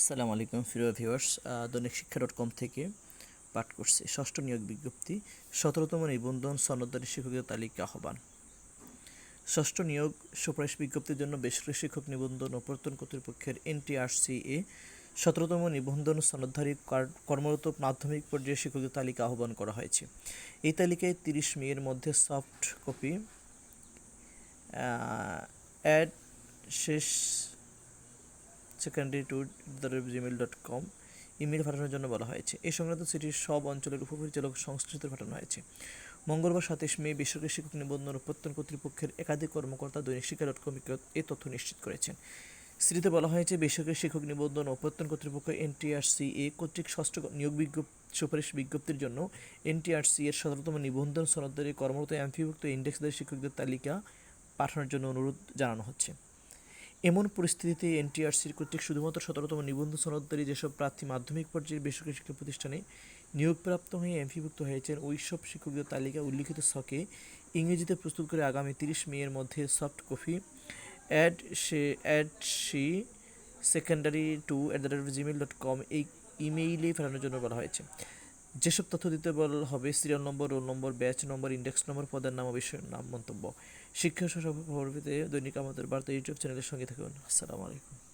আসসালামু আলাইকুম প্রিয় ভিউয়ার্স দৈনিক শিক্ষা ডট কম থেকে পাঠ করছি ষষ্ঠ নিয়োগ বিজ্ঞপ্তি, সতেরোতম নিবন্ধন, সনদদারি শিক্ষকের তালিকা আহ্বান। ষষ্ঠ নিয়োগ সুপারিশ বিজ্ঞপ্তির জন্য বেসরকারি শিক্ষক নিবন্ধন ও প্রত্যয়ন কর্তৃপক্ষের এনটিআরসিএ, সতেরোতম নিবন্ধন সনদধারী কর্মরত মাধ্যমিক পর্যায়ের শিক্ষকদের তালিকা আহ্বান করা হয়েছে। এই তালিকায় তিরিশ মেয়ের মধ্যে সফট কপি অ্যাড, শেষ secondary to the Gmail dot com email পাঠানোর জন্য বলা হয়েছে। এই সংক্রান্ত সিটির সব অঞ্চলের উপপরিচালক সংশ্লিষ্ট পাঠানো হয়েছে। মঙ্গলবার সাতাশ মে বেসরকারি শিক্ষক নিবন্ধন ও প্রত্যয়ন কর্তৃপক্ষের একাধিক কর্মকর্তা দৈনিক শিক্ষা ডট কম এ তথ্য নিশ্চিত করেছেন। স্ত্রীতে বলা হয়েছে, বেসরকারি শিক্ষক নিবন্ধন ও প্রত্যয়ন কর্তৃপক্ষ এনটিআরসি এ কর্তৃক ষষ্ঠ নিয়োগ বিজ্ঞপ্তি সুপারিশ বিজ্ঞপ্তির জন্য এনটিআরসি এর সতেরোতম নিবন্ধন সনদদারি কর্মরত এমপিভুক্ত ইন্ডেক্সদারি শিক্ষকদের তালিকা পাঠানোর জন্য অনুরোধ জানানো হচ্ছে। এমন পরিস্থিতিতে এনটিআরসির কর্তৃক শুধুমাত্র সতেরোতম নিবন্ধ সনদদারী যেসব প্রার্থী মাধ্যমিক পর্যায়ের বেসরকারি শিক্ষা প্রতিষ্ঠানে নিয়োগপ্রাপ্ত হয়ে এমপিভুক্ত হয়েছেন ওই সব শিক্ষকদের তালিকা উল্লিখিত ছকে ইংরেজিতে প্রস্তুত করে আগামী তিরিশ মে এর মধ্যে সফট কপি, অ্যাড সে, add C, secondary to at the rate Gmail dot com এই ইমেইলে ফেরানোর জন্য বলা হয়েছে। যেসব তথ্য দিতে বলা হবে serial number roll number batch number index number পদের নাম বিষয়ের নাম, মন্তব্য। শিক্ষা সহ দৈনিক আমাদের বার্তা ইউটিউব চ্যানেলের সঙ্গে থাকুন। আসসালামু আলাইকুম।